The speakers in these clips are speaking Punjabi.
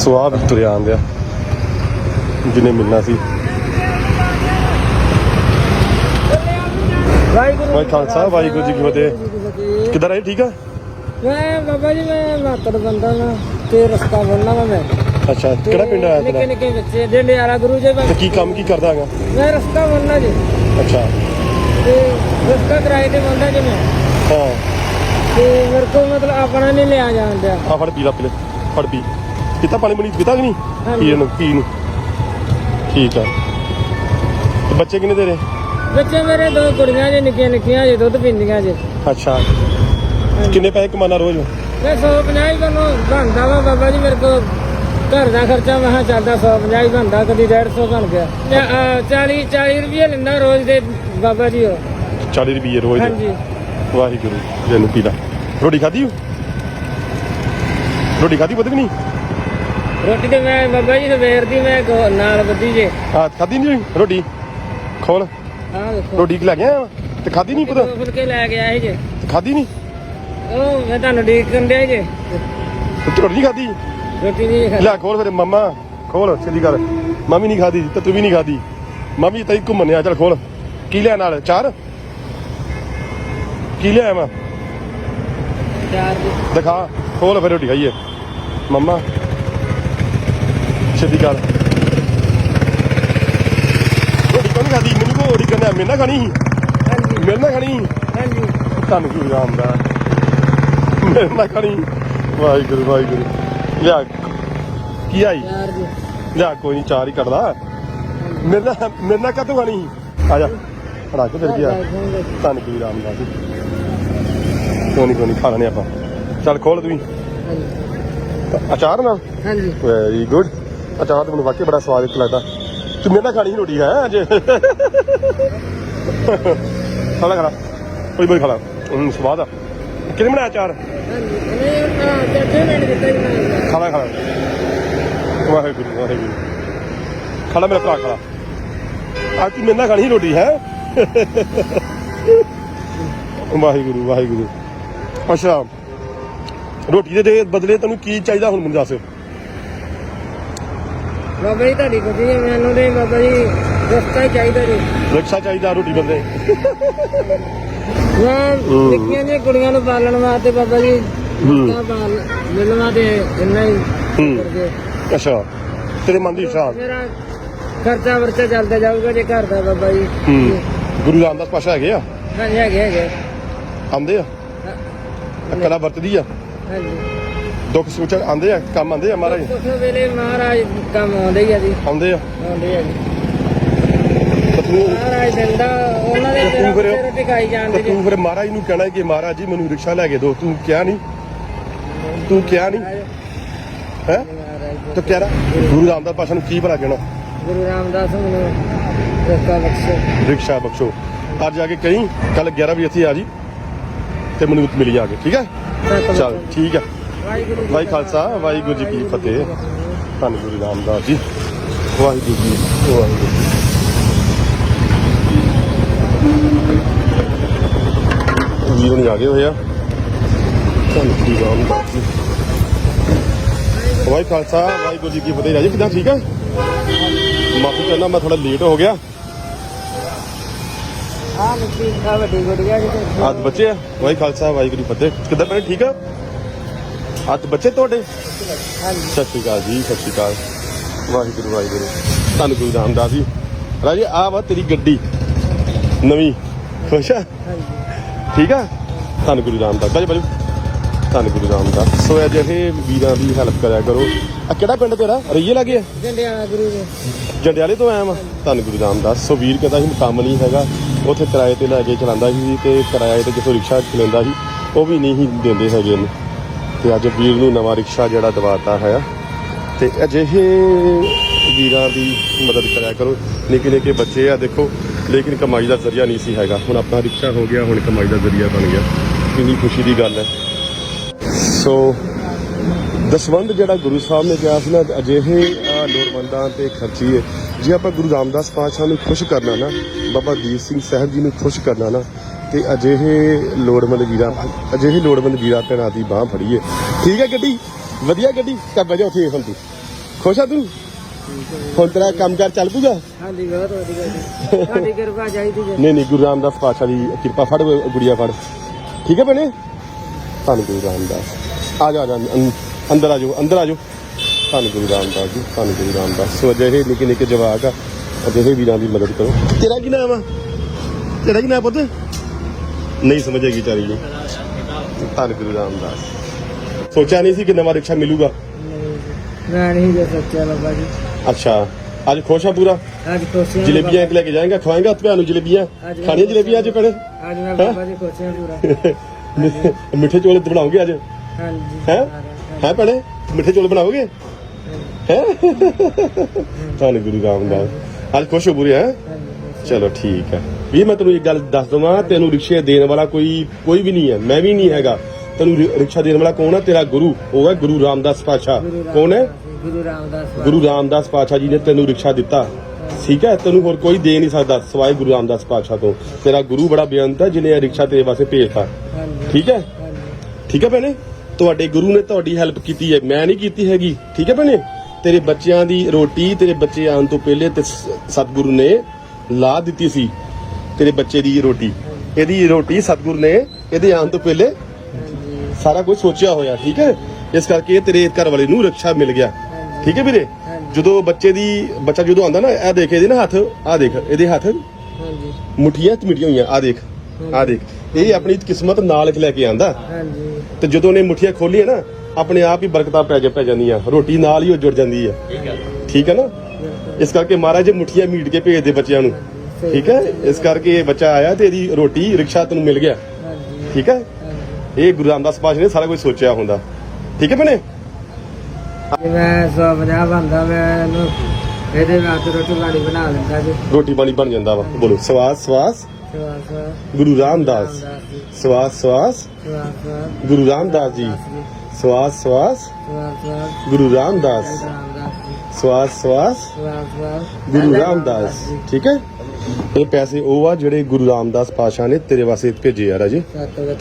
ਸਵਾਬ ਤੁਰਿਆ ਆਂਦਿਆ ਜਿਹਨੇ ਮਿਲਣਾ ਸੀ। ਵਾਹਿਗੁਰੂ ਵਾਹਿ ਖਾਲਸਾ ਵਾਹਿਗੁਰੂ ਜੀ ਕੀ ਫਤਿਹ। ਕਿੱਧਰ ਆਏ ਠੀਕ ਆ? ਮੈਂ ਬਾਬਾ ਜੀ ਮੈਂ ਮਾਤੜ ਬੰਦਾ ਨਾ ਤੇ ਰਸਤਾ ਬੰਨਾ ਵਾ ਮੈਂ। ਅੱਛਾ ਕਿਹੜਾ ਪਿੰਡ ਆਇਆ ਨਿੱਕੇ ਤੇਰਾ? ਨਿੱਕੇ ਬੱਚੇ ਜਿਹੜੇ ਆਲਾ ਗੁਰੂ ਜੀ ਤੇ ਕੀ ਕੰਮ ਕੀ ਕਰਦਾ ਹੈਗਾ? ਮੈਂ ਰਸਤਾ ਬੰਨਾ ਜੀ। ਅੱਛਾ। ਤੇ ਰਸਤਾ ਕਿਰਾਏ ਤੇ ਬੰਦਾ ਜੀ ਮੈਂ। ਹਾਂ। ਤੇ ਮੇਰੇ ਕੋਲ ਮਤਲਬ ਆਪਣਾ ਨਹੀਂ ਲਿਆ ਜਾਂਦਾ ਆ ਫੜ ਪੀ ਲਾ ਪੀ ਲੈ ਫੜ ਪੀ। ਪੀਤਾ ਪਾਣੀ ਬਣੀ ਪੀਤਾ ਕਿ ਨਹੀਂ। ਪੀ ਇਹਨੂੰ ਪੀ ਨੂੰ ਠੀਕ ਆ। ਤੇ ਬੱਚੇ ਕਿੰਨੇ ਤੇਰੇ? ਬੱਚੇ ਮੇਰੇ ਦੋ ਕੁੜੀਆਂ ਜੀ ਨਿੱਕੀਆਂ ਨਿੱਕੀਆਂ ਜੀ ਦੁੱਧ ਪੀਂਦੀਆਂ ਜੀ। ਅੱਛਾ। ਕਿੰਨੇ ਪੈਸੇ ਕਮਾਨਾ ਰੋਜ਼ ਮੈਂ 150 ਹੀ ਬਣੋ ਬਣਦਾ ਵਾ ਬਾਬਾ ਜੀ ਮੇਰੇ ਕੋਲ ਘਰ ਦਾ ਖਰਚਾ ਮੈਂ ਕਿਹਾ ਚੱਲਦਾ 150 ਹੀ ਬਣਦਾ ਕਦੀ 150 ਬਣ ਗਿਆ। 40 40 ਰੁਪਏ ਲੈਂਦਾ ਰੋਜ਼ ਦੇ ਬਾਬਾ ਜੀ ਉਹ। 40 ਰੁਪਏ ਰੋਜ਼ ਦੇ? ਹਾਂਜੀ। ਵਾਹਿਗੁਰੂ ਜੈਨੂੰ ਪੀ ਲਾ ਰੋਟੀ ਖਾਧੀ ਹੋ ਰੋਟੀ ਖਾਧੀ ਪਤਾ ਕਿ ਨਹੀਂ? ਰੋਟੀ ਤੇ ਮੈਂ ਬਾਬਾ ਜੀ ਸਵੇਰ ਦੀ ਮੈਂ ਕੋ- ਨਾਲ ਬੱਦੀ ਜੇ। ਆ ਖਾਧੀ ਨਹੀਂ ਰੋਟੀ? ਖੋਲ। ਆਹ ਦੇਖੋ। ਰੋਟੀ ਕਿ ਲੈ ਗਿਆ? ਤੇ ਖਾਧੀ ਨਹੀਂ ਪਤਾ? ਦੋ ਫੁਲਕੇ ਲੈ ਕੇ ਆਏ ਜੇ। ਖਾਧੀ ਨਹੀਂ? ਉਹ ਮੈਂ ਤੁਹਾਨੂੰ ਡੀਕ ਕੰਡਿਆ ਜੇ। ਤੇ ਰੋਟੀ ਨਹੀਂ ਖਾਧੀ? ਰੋਟੀ ਨਹੀਂ ਖਾਧੀ। ਲੈ ਖੋਲ ਫਿਰ ਮੰਮਾ। ਖੋਲ ਸਿੱਧੀ ਕਰ ਮੰਮੀ ਨਹੀਂ ਖਾਦੀ ਤੇ ਤੂੰ ਵੀ ਨਹੀਂ ਖਾਦੀ ਮੰਮੀ ਤਈ ਘੁੰਮਣੇ ਆ ਚੱਲ ਖੋਲ। ਕੀ ਲਿਆ ਨਾਲ? ਚਾਰ? ਕੀ ਲਿਆ ਮੈਂ? ਚਾਰ ਦਿਖਾ। ਖੋਲ ਫਿਰ ਰੋਟੀ ਖਾਈਏ। ਮੰਮਾ। ਸਿੱਧੀ ਕਰ ਰੋਟੀ ਨਹੀਂ ਖਾਦੀ ਮੈਨੂੰ ਕੋ ਰੋਟੀ ਕਰਨਾ ਖਾਣੀ ਸੀ। ਹਾਂਜੀ। ਮੇਰੇ ਨਾਲ ਖਾਣੀ ਸੀ। ਹਾਂਜੀ। ਤੁਹਾਨੂੰ ਕੀ ਰਾਮ ਦਾ ਮੇਰੇ ਨਾਲ ਖਾਣੀ ਵਾਹਿਗੁਰੂ ਵਾਹਿਗੁਰੂ। ਲਿਆ ਕੀ ਆਈ? ਲਿਆ ਕੋਈ ਨਹੀਂ ਚਾਰ ਹੀ ਕੱਢਦਾ ਮੇਰੇ ਨਾਲ ਮੇਰੇ ਨਾਲ ਕਾਹਤੋਂ ਖਾਣੀ ਸੀ? ਆ ਜਾ ਫੜਾ ਕੇ ਫਿਰ ਗਿਆ ਧੰਨ ਕੀ ਰਾਮਦਾਸ ਜੀ ਕੋਈ ਕੋਈ ਨਹੀਂ ਖਾ ਲੈਣੇ ਆਪਾਂ। ਚੱਲ ਖੋਲ ਤੂੰ। ਹਾਂਜੀ। ਅਚਾਰ ਨਾਲ? ਹਾਂਜੀ। ਵੈਰੀ ਗੁੱਡ ਅਚਾਰ ਤਾਂ ਮੈਨੂੰ ਵਾਕਈ ਬੜਾ ਸਵਾਦ ਲੱਗਦਾ। ਤੂੰ ਮੇਰੇ ਨਾਲ ਖਾਣੀ ਸੀ ਰੋਟੀ, ਹੈ, ਅੱਜ? ਖਾ ਖਾਣਾ। ਕੋਈ ਬਈ ਖਾਣਾ। ਲੈ ਹੂੰ, ਸਵਾਦ ਆ। ਕਿਹਨੇ ਬਣਾਇਆ ਚਾਰ ਹਾਂਜੀ ਖਾਣਾ। ਵਾਹਿਗੁਰੂ ਵਾਹਿਗੁਰੂ। ਖਾ ਮੇਰਾ ਭਰਾ ਖਾ ਅੱਜ ਤੂੰ ਮੇਰੇ ਨਾਲ ਖਾਣੀ ਸੀ ਰੋਟੀ, ਹੈ? ਵਾਹਿਗੁਰੂ ਵਾਹਿਗੁਰੂ। ਅੱਛਾ। ਰੋਟੀ ਦੇ ਦੇ ਬਦਲੇ ਤੈਨੂੰ ਕੀ ਚਾਹੀਦਾ ਹੁਣ ਮੈਨੂੰ ਦੱਸ। ਬਾਬਾ ਜੀ ਤੁਹਾਡੀ ਖੁਸ਼ੀ ਹੈ ਮੈਨੂੰ ਤੇ ਬਾਬਾ ਜੀ ਰਸਤਾ ਹੀ ਚਾਹੀਦਾ ਜੀ। ਰਿਕਸ਼ਾ ਚਾਹੀਦਾ ਰੋਟੀ ਬਦਲੇ ਮੈਂ ਹੂੰ। ਨਿੱਕੀਆਂ ਜਿਹੀਆਂ ਕੁੜੀਆਂ ਨੂੰ ਪਾਲਣ ਵਾਸਤੇ ਬਾਬਾ ਜੀ ਤਾਂ ਪਾਲ ਮਿਲਣਾ ਤੇ ਇੰਨਾ ਹੀ ਹੂੰ। ਕਰਕੇ ਅੱਛਾ ਤੇਰੇ ਮਨ ਦੀ ਇੱਛਾ ਮੇਰਾ ਖਰਚਾ ਵਰਚਾ ਚੱਲਦਾ ਜਾਊਗਾ ਜੇ ਘਰ ਦਾ ਬਾਬਾ ਜੀ। ਹੂੰ। ਗੁਰੂ ਰਾਮਦਾਸ ਪਾਸ਼ਾ ਹੈਗੇ ਆ? ਹਾਂਜੀ ਹੈਗੇ ਹੈਗੇ। ਆਂਦੇ ਆ? ਹਾਂ, ਵਰਤਦੀ ਆ? ਹਾਂਜੀ। ਦੁੱਖ ਸੁੱਚ ਆਂਦੇ ਆ ਕੰਮ ਆਂਦੇ ਆ ਮਹਾਰਾਜ? ਉਸ ਵੇਲੇ ਮਹਾਰਾਜ ਕੰਮ ਆਉਂਦੇ ਹੀ ਆ ਜੀ। ਆਉਂਦੇ ਆ? ਆਉਂਦੇ ਆ ਜੀ। ਤਾਂ ਤੂੰ ਮਹਾਰਾਜ ਦਿੰਦਾ ਉਹਨਾਂ ਦੇ ਤੇ ਫਿਰ- ਸਿਰ ਟਿਕਾਈ ਤਾਂ ਜਾਂਦੇ ਜੀ। ਤੂੰ ਫਿਰ ਮਹਾਰਾਜ ਨੂੰ ਕਹਿਣਾ ਕਿ ਮਹਾਰਾਜ ਜੀ ਮੈਨੂੰ ਰਿਕਸ਼ਾ ਲੈ ਕੇ ਦਿਓ ਤੂੰ ਕਿਹਾ ਨਹੀਂ? ਤੂੰ ਕਿਹਾ ਨਹੀਂ? ਹੈ? ਮਹਾਰਾਜ ਤੂੰ ਕਹਿ ਰਿਹਾ ਗੁਰੂ ਰਾਮਦਾਸ ਪਾਸ਼ਾ ਨੂੰ ਕੀ ਭਲਾ ਕਹਿਣਾ? ਗੁਰੂ ਰਾਮਦਾਸ ਨੂੰ ਰਸਤਾ ਬਖਸ਼ੋ। ਰਿਕਸ਼ਾ ਬਖਸ਼ੋ। ਅੱਜ ਜਾ ਕੇ ਕਹੀਂ ਕੱਲ 11 ਵਜੇ ਇੱਥੇ ਆ ਜੀ ਤੇ ਮੈਨੂੰ ਮਿਲੀ ਜਾ ਕੇ ਠੀਕ ਹੈ? ਚੱਲ ਠੀਕ ਹੈ। ਵਾਹਿਗੁਰੂ ਖਾਲਸਾ ਵਾਹਿਗੁਰੂ ਜੀ ਕੀ ਫਤਿਹ। ਧੰਨ ਗੁਰੂ ਰਾਮਦਾਸ ਜੀ। ਵਾਹਿਗੁਰੂ ਜੀ ਵਾਹਿਗੁਰੂ ਜੀ ਹੁਣ ਆ ਗਏ ਹੋਏ ਆ। ਧੰਨ ਗੁਰੂ ਰਾਮਦਾਸ ਜੀ। ਵਾਹਿ ਖਾਲਸਾ ਵਾਹਿਗੁਰੂ ਜੀ ਕੀ ਫਤਿਹ। ਰਾਜੀ ਕਿਦਾਂ ਠੀਕ ਆ? ਮਾਫੀ ਚਾਹੁੰਦਾ ਮੈਂ ਥੋੜਾ ਲੇਟ ਹੋ ਗਿਆ। ਆ ਮਿੱਟੀ ਵੱਡੀ ਗੁੜੀਆ ਜੀ। ਤੇ ਅੱਜ ਬੱਚੇ ਆ। ਵਾਹਿ ਖਾਲਸਾ ਵਾਹਿਗੁਰੂ ਫਤਿਹ। ਕਿੱਦਾਂ ਭੈਣੇ ਠੀਕ ਆ? ਅੱਜ ਬੱਚੇ ਤੁਹਾਡੇ? ਸਤਿ ਸ਼੍ਰੀ ਅਕਾਲ ਜੀ ਸਤਿ ਸ਼੍ਰੀ ਅਕਾਲ। ਵਾਹਿਗੁਰੂ ਵਾਹਿਗੁਰੂ। ਧੰਨ ਗੁਰੂ ਰਾਮਦਾਸ ਜੀ। ਰਾਜੇ ਆ ਵਾ ਤੇਰੀ ਗੱਡੀ। ਨਵੀਂ। ਖੁਸ਼ ਆ ਠੀਕ ਆ? ਧੰਨ ਗੁਰੂ ਰਾਮਦਾਸ। ਬਾਜੀ ਬਾਜੀ। ਧੰਨ ਗੁਰੂ ਰਾਮਦਾਸ। ਸੋ ਅਜਿਹੇ ਵੀਰਾਂ ਦੀ ਹੈਲਪ ਕਰਿਆ ਕਰੋ। ਆ ਕਿਹੜਾ ਪਿੰਡ ਤੇਰਾ? ਰਈਏ ਲੱਗੇ? ਆ ਜੰਡਿਆਲਾ ਗੁਰੂ ਜੀ ਜੰਡਿਆਲੇ ਤੋਂ ਆਇਆ ਵਾਂ। ਧੰਨ ਗੁਰੂ ਰਾਮਦਾਸ। ਸੋ ਵੀਰ ਕਹਿੰਦਾ ਸੀ ਕੰਮ ਨਹੀਂ ਹੈਗਾ। ਉੱਥੇ ਕਿਰਾਏ ਤੇ ਲੈ ਕੇ ਚਲਾਉਂਦਾ ਸੀ ਤੇ ਕਿਰਾਏ ਤੇ ਜਿੱਥੋਂ ਰਿਕਸ਼ਾ ਚਲਾਉਂਦਾ ਸੀ ਉਹ ਵੀ ਨਹੀਂ ਦਿੰਦੇ ਹੈਗੇ ਇਹਨੂੰ। ਤੇ ਅੱਜ ਵੀਰ ਨੂੰ ਨਵਾਂ ਰਿਕਸ਼ਾ ਜਿਹੜਾ ਦਵਾਤਾ ਹੈ ਤੇ ਅਜਿਹੇ ਵੀਰਾਂ ਦੀ ਮਦਦ ਕਰਿਆ ਕਰੋ। ਨਿੱਕੇ ਨਿੱਕੇ ਬੱਚੇ ਆ ਦੇਖੋ, ਲੇਕਿਨ ਕਮਾਈ ਦਾ ਜ਼ਰੀਆ ਨਹੀਂ ਸੀ ਹੈਗਾ। ਹੁਣ ਆਪਣਾ ਰਿਕਸ਼ਾ ਹੋ ਗਿਆ, ਹੁਣ ਕਮਾਈ ਦਾ ਜ਼ਰੀਆ ਬਣ ਗਿਆ। ਕਿੰਨੀ ਖੁਸ਼ੀ ਦੀ ਗੱਲ ਹੈ। ਸੋ ਦਸਵੰਦ ਜਿਹੜਾ ਗੁਰੂ ਸਾਹਿਬ ਨੇ ਕਿਹਾ ਸੀ ਨਾ, ਅਜਿਹੇ ਲੋੜਵੰਦਾਂ ਤੇ ਖਰਚੀਏ। ਜੇ ਆਪਾਂ ਗੁਰੂ ਰਾਮਦਾਸ ਪਾਤਸ਼ਾਹ ਨੂੰ ਖੁਸ਼ ਕਰਨਾ ਨਾ, ਬਾਬਾ ਦੀਪ ਸਿੰਘ ਸਾਹਿਬ ਜੀ ਨੂੰ ਖੁਸ਼ ਕਰਨਾ ਨਾ ਤੇ ਅਜਿਹੇ ਲੋੜਵੰਦ ਵੀਰਾਂ ਅਜਿਹੇ ਲੋੜਵੰਦ ਵੀਰਾਂ ਭੈਣਾਂ ਦੀ ਬਾਹ ਫੜੀਏ। ਠੀਕ ਹੈ ਗੱਡੀ? ਵਧੀਆ ਗੱਡੀ? ਤਾਂ ਬਜਾ ਉੱਥੇ ਹੁਣ ਤੂੰ ਖੁਸ਼ ਆ ਤੂੰ? ਹੁਣ ਤੇਰਾ ਕੰਮ ਕਾਰ ਚੱਲ ਪੂਗਾ? ਹਾਂਜੀ ਬਹੁਤ ਵਧੀਆ ਜੀ। ਤੁਹਾਡੀ ਕਿਰਪਾ ਚਾਹੀਦੀ ਜੀ ਨਹੀਂ ਨਹੀਂ ਗੁਰੂ ਰਾਮਦਾਸ ਪਾਤਸ਼ਾਹ ਦੀ ਕਿਰਪਾ ਫੜ ਗੁੜੀਆ ਫੜ। ਠੀਕ ਹੈ ਭੈਣੇ? ਧੰਨ ਗੁਰੂ ਰਾਮਦਾਸ। ਆ ਜਾ ਆ ਜਾ ਅੰਦਰ ਆ ਜਾਓ ਅੰਦਰ ਆ ਜਾਓ। ਧੰਨ ਗੁਰੂ ਰਾਮਦਾਸ ਜੀ ਧੰਨ ਗੁਰੂ ਰਾਮਦਾਸ। ਸੋ ਅਜਿਹੇ ਨਿੱਕੇ ਨਿੱਕੇ ਜਵਾਕ ਆ ਅਜਿਹੇ ਵੀਰਾਂ ਦੀ ਮਦਦ ਕਰੋ। ਤੇਰਾ ਕੀ ਨਾਮ ਆ? ਤੇਰਾ ਕੀ ਨਾਮ ਪੁੱਤ? ਨਹੀਂ ਸਮਝੇਗੀ ਚਾਰੀ ਜੀ ਧੰਨ ਗੁਰੂ ਰਾਮਦਾਸ। ਸੋਚਿਆ ਨਹੀਂ ਸੀ ਕਿ ਨਵਾਂ ਰਿਕਸ਼ਾ ਮਿਲੂਗਾ। ਮੈਂ ਨਹੀਂ ਜੇ ਸੱਚਿਆ ਬਾਬਾ ਜੀ। ਅੱਛਾ ਅੱਜ ਖੁਸ਼ ਆ ਪੂਰਾ? ਅੱਜ ਖੁਸ਼ੀਆਂ ਜਲੇਬੀਆਂ ਲੈ ਕੇ ਜਾਏਗਾ ਖਵਾਏਗਾ ਤੁਹਾਨੂੰ ਜਲੇਬੀਆਂ? ਅੱਜ ਖਾਣੀਆਂ ਜਲੇਬੀਆਂ ਅੱਜ ਭੈਣੇ? ਅੱਜ ਮੈਂ ਬਾਬਾ ਜੀ ਖੁਸ਼ੀਆਂ ਪੂਰਾ। ਮਿੱਠੇ ਚੌਲ ਬਣਾਓਗੇ ਅੱਜ? ਹਾਂਜੀ। ਹੈ? ਹੈ ਭੈਣੇ? ਮਿੱਠੇ ਚੌਲ ਬਣਾਓਗੇ? ਹੈ? ਤੁਹਾਨੂੰ ਗੁਰੂ ਰਾਮਦਾਸ। ਅੱਜ ਖੁਸ਼ ਹੋ ਪੂਰੇ ਹੈ? ਚਲੋ ਠੀਕ ਹੈ। ਵੀ ਮੈਂ ਤੈਨੂੰ ਇੱਕ ਗੱਲ ਦੱਸ ਦਵਾਂ ਤੈਨੂੰ ਰਿਕਸ਼ੇ ਦੇਣ ਵਾਲਾ ਕੋਈ ਕੋਈ ਵੀ ਨਹੀਂ ਹੈ ਮੈਂ ਵੀ ਨਹੀਂ ਹੈਗਾ। ਤੈਨੂੰ ਰਿ- ਰਿਕਸ਼ਾ ਦੇਣ ਵਾਲਾ ਕੌਣ ਹੈ? ਤੇਰਾ ਗੁਰੂ ਉਹ ਹੈ ਗੁਰੂ ਰਾਮਦਾਸ ਪਾਤਸ਼ਾਹ। ਕੌਣ ਹੈ? ਗੁਰੂ ਰਾਮਦਾਸ ਬਾਬਾ। ਗੁਰੂ ਰਾਮਦਾਸ ਪਾਤਸ਼ਾਹ ਜੀ ਨੇ ਤੈਨੂੰ ਰਿਕਸ਼ਾ ਦਿੱਤਾ। ਠੀਕ ਹੈ? ਤੈਨੂੰ ਹੋਰ ਕੋਈ ਦੇ ਨਹੀਂ ਸਕਦਾ ਸਵਾਏ ਗੁਰੂ ਰਾਮਦਾਸ ਪਾਤਸ਼ਾਹ ਤੋਂ। ਤੇਰਾ ਗੁਰੂ ਬੜਾ ਬੇਅੰਤ ਹੈ ਜਿਹਨੇ ਇਹ ਰਿਕਸ਼ਾ ਤੇਰੇ ਵਾਸਤੇ ਭੇਜਤਾ। ਹਾਂਜੀ। ਠੀਕ ਹੈ? ਹਾਂਜੀ। ਠੀਕ ਹੈ ਭੈਣੇ? ਤੁਹਾਡੇ ਗੁਰੂ ਨੇ ਤੁਹਾਡੀ ਹੈਲਪ ਕੀਤੀ ਹੈ। ਮੈਂ ਨਹੀਂ ਕੀਤੀ ਹੈਗੀ। ਠੀਕ ਹੈ ਭੈਣੇ? ਤੇਰੇ ਬੱਚਿਆਂ ਦੀ ਰੋਟੀ ਤੇਰੇ ਬੱਚੇ ਆਉਣ ਤੋਂ ਪਹਿਲੇ ਤੇ ਸ- ਸਤਿਗੁਰੂ ਨੇ ਲਾ ਦਿੱਤੀ ਸੀ। ਤੇਰੇ ਬੱਚੇ ਦੀ ਰੋਟੀ। ਇਹਦੀ ਰੋਟੀ ਸਤਿਗੁਰੂ ਨੇ ਇਹਦੇ ਆਉਣ ਤੋਂ ਪਹਿਲੇ ਸਾਰਾ ਕੁਝ ਸੋਚਿਆ ਹੋਇਆ ਠੀਕ ਹੈ? ਇਸ ਕਰਕੇ ਤੇਰੇ ਘਰ ਵਾਲੇ ਨੂੰ ਰੱਖਿਆ ਮਿਲ ਗਿਆ। ਠੀਕ ਹੈ ਵੀਰੇ? ਜਦੋਂ ਬੱਚੇ ਦੀ ਬੱਚਾ ਜਦੋਂ ਆਉਂਦਾ ਨਾ ਇਹ ਦੇਖ ਇਹਦੇ ਨਾ ਹੱਥ ਆ ਦੇਖ ਇਹਦੇ ਹੱਥ ਹਾਂਜੀ। ਮੁੱਠੀਆਂ ਚਮਟੀਆਂ ਹੋਈਆਂ ਆ ਦੇਖ ਆ ਦੇਖ। ਇਹ ਆਪਣੀ ਕਿਸਮਤ ਨਾਲ ਲੈ ਕੇ ਆਂਦਾ ਹਾਂਜੀ। ਤੇ ਜਦੋਂ ਨੇ ਮੁੱਠੀਆਂ ਖੋਲੀਆਂ ਨਾ ਆਪਣੇ ਆਪ ਹੀ ਬਰਕਤਾਂ ਪੈ ਜਾ ਪੈ ਜਾਂਦੀਆਂ ਰੋਟੀ ਨਾਲ ਹੀ ਉਹ ਜੁੜ ਜਾਂਦੀ ਆ ਠੀਕ ਹੈ। ਨਾ? ਇਸ ਕਰਕੇ ਮਹਾਰਾਜ ਮੁੱਠੀਆਂ ਮੀਟ ਕੇ ਭੇਜਦੇ ਬੱਚਿਆਂ ਨੂੰ। ਠੀਕ ਹੈ? ਇਸ ਕਰਕੇ ਇਹ ਬੱਚਾ ਆਇਆ ਤੇ ਇਹਦੀ ਰੋਟੀ ਰਿਕਸ਼ਾ ਤੈਨੂੰ ਮਿਲ ਗਿਆ। ਠੀਕ ਹੈ? ਇਹ ਗੁਰੂ ਰਾਮਦਾਸ ਪਾਤਸ਼ਾਹ ਨੇ ਸਾਰਾ ਕੁਝ ਸੋਚਿਆ ਹੁੰਦਾ। ਠੀਕ ਹੈ ਭੈਣੇ? ਜੇ ਮੈਂ 150 ਬੰਦਾ ਮੈਂ ਇਹਨੂੰ ਇਹਦੇ ਵਿੱਚ ਰੋਟੀ ਪਾਣੀ ਬਣਾ ਲੈਂਦਾ ਜੀ। ਰੋਟੀ ਪਾਣੀ ਬਣ ਜਾਂਦਾ ਵਾ। ਬੋਲੋ ਸਵਾਸ ਸਵਾਸ। ਗੁਰੂ ਰਾਮਦਾਸ। ਸਵਾਸ ਸਵਾਸ। ਗੁਰੂ ਰਾਮਦਾਸ ਜੀ। ਸਵਾਸ ਸਵਾਸ। ਗੁਰੂ ਰਾਮਦਾਸ। ਸਵਾਸ ਸਵਾਸ। ਗੁਰੂ ਰਾਮਦਾਸ। ਠੀਕ ਹੈ? ਇਹ ਪੈਸੇ ਉਹ ਆ ਜਿਹੜੇ ਗੁਰੂ ਰਾਮਦਾਸ ਪਾਸ਼ਾ ਨੇ ਤੇਰੇ ਵਾਸਤੇ ਭੇਜੇ ਆ ਰਾਜੇ।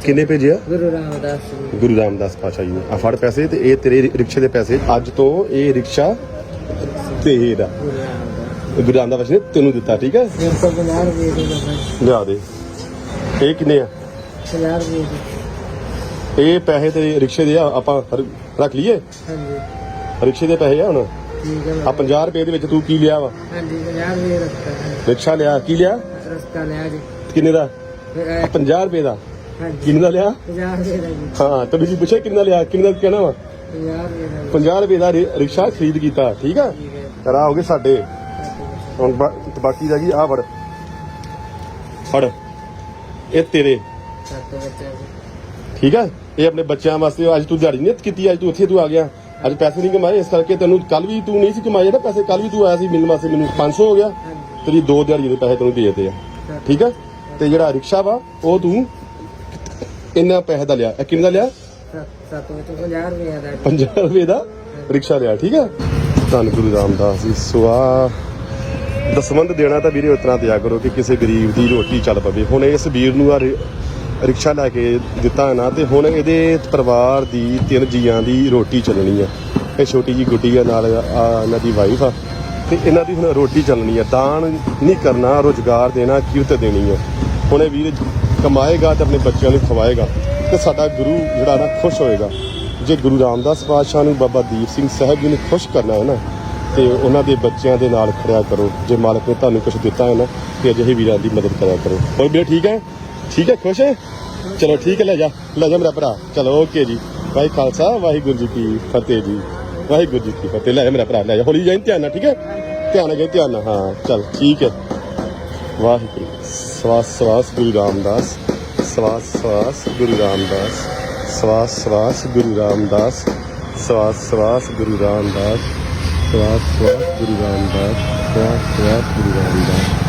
ਕਿੰਨੇ ਭੇਜੇ ਆ? ਗੁਰੂ ਰਾਮਦਾਸ ਗੁਰੂ ਰਾਮਦਾਸ ਪਾਸ਼ਾ ਜੀ ਆ ਫੜ ਪੈਸੇ ਤੇ ਇਹ ਤੇਰੇ ਰਿਕਸ਼ੇ ਦੇ ਪੈਸੇ। ਅੱਜ ਤੋਂ ਇਹ ਰਿਕਸ਼ਾ ਤੇਰਾ ਗੁਰੂ ਰਾਮਦਾਸ। ਗੁਰੂ ਰਾਮਦਾਸ ਨੇ ਤੈਨੂੰ ਦਿੱਤਾ ਠੀਕ ਹੈ? ਮੇਰੇ ਕੋਲ 50 ਰੁਪਏ ਦੇ ਲਿਆ ਦੇ। ਇਹ ਕਿੰਨੇ ਆ? 50 ਰੁਪਏ ਦੀ। ਇਹ ਪੈਸੇ ਤੇਰੇ ਰਿਕਸ਼ੇ ਦੇ ਆ ਆਪਾਂ ਰੱਖ ਲਈਏ? ਹਾਂਜੀ। ਰਿਕਸ਼ੇ ਦੇ ਪੈਸੇ ਆ ਹੁਣ? ਠੀਕ ਹੈ ਆ ਬਾਬਾ। 50 ਰੁਪਏ ਦੇ ਵਿੱਚ ਤੂੰ ਕੀ ਲਿਆ ਵਾ? ਹਾਂਜੀ 50 ਰੁਪਏ ਰਸਤਾ ਰਿਕਸ਼ਾ ਲਿਆ ਕੀ ਲਿਆ? ਰਸਤਾ ਲਿਆ ਜੀ। ਕਿੰਨੇ ਦਾ? ਫਿਰ ਆ ਇਹ- 50 ਰੁਪਏ ਦਾ। ਹਾਂਜੀ। ਕਿੰਨੇ ਦਾ ਲਿਆ? 50 ਰੁਪਏ ਦਾ ਜੀ। ਹਾਂ ਤੈਨੂੰ ਜੀ ਪੁੱਛਿਆ ਕਿੰਨਾ ਲਿਆ ਕਿੰਨਾ ਕਹਿਣਾ ਵਾ? 50 ਰੁਪਏ ਦਾ ਜੀ। 50 ਰੁਪਏ ਦਾ ਰਿ- ਰਿਕਸ਼ਾ ਖਰੀਦ ਕੀਤਾ ਠੀਕ ਆ? ਠੀਕ ਹੈ ਕਰਾ ਹੋ ਗਏ ਸਾਡੇ। ਹੁਣ ਬਾ- ਤੇ ਬਾਕੀ ਰਹਿ ਗਈ ਆ ਫੜ। ਫੜ। ਇਹ ਤੇਰੇ। ਸਤ ਬੱਚਾ ਜੀ ਠੀਕ ਆ? ਇਹ ਆਪਣੇ ਬੱਚਿਆਂ ਵਾਸਤੇ ਅੱਜ ਤੂੰ ਦਿਹਾੜੀ ਨਹੀਂ ਕੀਤੀ ਅੱਜ ਤੂੰ ਇੱਥੇ ਤੂੰ ਆ ਗਿਆ। ਅੱਜ ਪੈਸੇ ਨਹੀਂ ਕਮਾਏ ਇਸ ਕਰਕੇ ਤੈਨੂੰ ਕੱਲ ਵੀ ਤੂੰ ਨਹੀਂ ਸੀ ਕਮਾਏ ਨਾ ਪੈਸੇ ਕੱਲ ਵੀ ਤੂ ਆਇਆ ਸੀ ਮਿਲਣ ਵਾਸਤੇ ਮੈਨੂੰ 500 ਹੋ ਗਿਆ। ਤੇਰੀ ਦੋ ਦਿਹਾੜੀ ਦੇ ਪੈਸੇ ਤੈਨੂੰ ਦੇ ਦਿੱਤੇ ਆ। ਠੀਕ ਆ? ਤੇ ਜਿਹੜਾ ਰਿਕਸ਼ਾ ਵਾ ਉਹ ਤੂੰ ਇੰਨਾ ਪੈਸੇ ਦਾ ਲਿਆ। ਇਹ ਕਿੰਨੇ ਦਾ ਲਿਆ? ਸਤ ਸਤ ਵਿੱਚ 50 ਰੁਪਏ ਦਾ। ਜੀ। 50 ਰੁਪਏ ਦਾ ਰਿਕਸ਼ਾ ਲਿਆ ਠੀਕ ਆ? ਧੰਨ ਗੁਰੂ ਰਾਮਦਾਸ ਜੀ ਸੁਆ ਦਸਵੰਦ ਦੇਣਾ ਤਾਂ ਵੀਰੇ ਉਤਨਾ ਦਿਆ ਕਰੋ ਕਿ ਕਿਸੇ ਗਰੀਬ ਦੀ ਰੋਟੀ ਚੱਲ ਪਵੇ। ਹੁਣ ਇਸ ਵੀਰ ਨੂੰ ਆ ਰਿਕਸ਼ਾ ਲੈ ਕੇ ਦਿੱਤਾ ਹੈ ਨਾ, ਤੇ ਹੁਣ ਇਹਦੇ ਪਰਿਵਾਰ ਦੀ ਤਿੰਨ ਜੀਆਂ ਦੀ ਰੋਟੀ ਚੱਲਣੀ ਆ। ਇਹ ਛੋਟੀ ਜੀ ਗੁੱਡੀ ਆ, ਨਾਲ ਇਹਨਾਂ ਦੀ ਵਾਈਫ ਆ। ਤੇ ਇਹਨਾਂ ਦੀ ਹੁਣ ਰੋਟੀ ਚੱਲਣੀ ਆ। ਦਾਨ ਨਹੀਂ ਕਰਨਾ, ਰੋਜ਼ਗਾਰ ਦੇਣਾ, ਕਿਰਤ ਦੇਣੀ ਆ। ਹੁਣ ਇਹ ਵੀਰ ਕਮਾਏਗਾ ਤੇ ਆਪਣੇ ਬੱਚਿਆਂ ਨੂੰ ਖਵਾਏਗਾ। ਤੇ ਸਾਡਾ ਗੁਰੂ ਜਿਹੜਾ ਨਾ ਖੁਸ਼ ਹੋਏਗਾ। ਜੇ ਗੁਰੂ ਰਾਮਦਾਸ ਪਾਤਸ਼ਾਹ ਨੂੰ ਬਾਬਾ ਦੀਪ ਸਿੰਘ ਸਾਹਿਬ ਜੀ ਨੂੰ ਖੁਸ਼ ਕਰਨਾ ਹੈ ਨਾ, ਤੇ ਉਹਨਾਂ ਦੇ ਬੱਚਿਆਂ ਦੇ ਨਾਲ ਖੜਿਆ ਕਰੋ। ਜੇ ਮਾਲਕ ਨੇ ਤੁਹਾਨੂੰ ਕੁਝ ਦਿੱਤਾ ਹੈ ਨਾ, ਤੇ ਅਜਿਹੇ ਵੀਰਾਂ ਦੀ ਮਦਦ ਕਰਿਆ ਕਰੋ। ਹੋਰ ਵੀਰੇ ਠੀਕ ਹੈ? ਠੀਕ ਹੈ? ਖੁਸ਼ ਹੈ? ਚਲੋ ਠੀਕ ਹੈ, ਲੈ ਜਾ। ਲੈ ਜਾ ਮੇਰਾ ਭਰਾ। ਚਲੋ ਓਕੇ ਜੀ। ਵਾਹਿ ਖਾਲਸਾ, ਵਾਹਿਗੁਰੂ ਜੀ ਕੀ ਫਤਿਹ ਜੀ। ਵਾਹਿਗੁਰੂ ਜੀ ਕੀ ਫਤਿਹ। ਲੈ ਜਾ ਮੇਰਾ ਭਰਾ, ਲੈ ਜਾ। ਹੌਲੀ ਜਾਈਂ, ਧਿਆਨ ਨਾਲ, ਠੀਕ ਹੈ? ਧਿਆਨ ਨਾਲ ਜਾਈਂ ਧਿਆਨ ਨਾਲ। ਹਾਂ, ਚਲ, ਠੀਕ ਹੈ। ਵਾਹਿਗੁਰੂ। ਸਵਾਸ ਸਵਾਸ, ਗੁਰੂ ਰਾਮਦਾਸ। ਸਵਾਸ ਸਵਾਸ, ਗੁਰੂ ਰਾਮਦਾਸ। ਸਵਾਸ ਸਵਾਸ, ਗੁਰੂ ਰਾਮਦਾਸ। ਸਵਾਸ ਸਵਾਸ, ਗੁਰੂ ਰਾਮਦਾਸ। ਸਵਾਸ ਸਵਾਸ, ਗੁਰੂ ਰਾਮਦਾਸ। ਸਵਾਸ ਸਵਾਸ, ਗੁਰੂ ਰਾਮਦਾਸ।